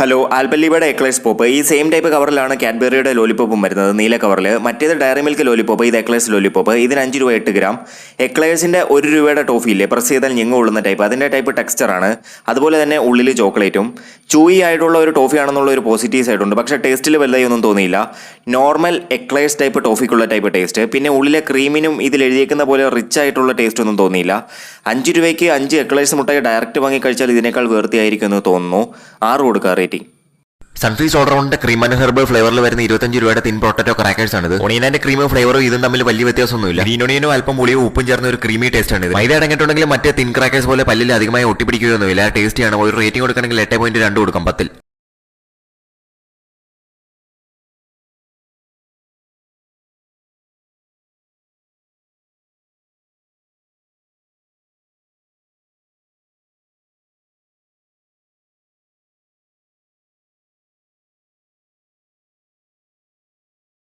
Hello ആൽബല്ലീബയുടെ എക്ലേസ് pop ഈ same type കവറിലാണ് കാഡ്ബറിയുടെ ലോലിപ്പോപ്പും വരുന്നത്. നീല കവറിൽ മറ്റേത് ഡയറി മിൽക്ക് ലോലിപ്പോപ്പ് ഇത് എക്ലേസ് ലോലിപ്പോപ്പ് ഇതിന് അഞ്ച് രൂപ എട്ട് ഗ്രാം എക്ലേഴ്സിന്റെ ഒരു രൂപയുടെ ടോഫി ഇല്ലേ? പ്രസ് ചെയ്താൽ ഞെങ്ങ് ഉള്ളുന്ന ടൈപ്പ് അതിന്റെ ടൈപ്പ് ടെക്സ്ചറാണ് അതുപോലെ തന്നെ ഉള്ളിൽ ചോക്ലേറ്റും ചൂയി ആയിട്ടുള്ള ഒരു ടോഫി ആണെന്നുള്ള ഒരു പോസിറ്റീവ് സൈഡുണ്ട് പക്ഷേ ടേസ്റ്റിൽ വലുതായി ഒന്നും തോന്നിയില്ല. നോർമൽ എക്ലേഴ്സ് ടൈപ്പ് ടോഫിക്കുള്ള ടൈപ്പ് ടേസ്റ്റ് പിന്നെ ഉള്ളിലെ ക്രീമിനും ഇതിൽ എഴുതിയേക്കുന്ന പോലെ റിച്ച് ആയിട്ടുള്ള ടേസ്റ്റ് ഒന്നും തോന്നിയില്ല. അഞ്ച് രൂപയ്ക്ക് അഞ്ച് എക്ലേഴ്സ് മുട്ടായി ഡയറക്റ്റ് വാങ്ങി കഴിച്ചാൽ ഇതിനേക്കാൾ വേർത്തിയായിരിക്കും എന്ന് തോന്നുന്നു. ആറ് കൊടുക്കുക റേറ്റിംഗ് സൺഫീസ് ഓൾറൗണ്ടിന്റെ ക്രീം ആൻഡ് ഹെർബൽ ഫ്ലേവറിൽ വരുന്ന ഇരുപത്തഞ്ച് രൂപയുടെ തിൻ പൊട്ടറ്റോ ക്രാക്കേഴ്സ് ആണ് ഒണിയനാന്റെ ക്രീം ഫ്ലേവറും ഇതും തമ്മിൽ വലിയ വ്യത്യാസമൊന്നുമില്ല. ഗ്രീനോണിയനും അല്പം പുളിയോ ഉപ്പും ചേർന്ന ഒരു ക്രീമി ടേസ്റ്റ് ആണ് മൈദ അടങ്ങിയിട്ടുണ്ടെങ്കിൽ മറ്റേ തിൻ ക്രാക്കേഴ്സ് പോലെ പല്ലിൽ അധികമായി ഒട്ടിപ്പിടിക്കുകയൊന്നുമില്ല. ടേസ്റ്റിയാണ് ഒരു റേറ്റിംഗ് കൊടുക്കണമെങ്കിൽ എട്ട് പോയിന്റ് രണ്ട് കൊടുക്കാം പത്തിൽ.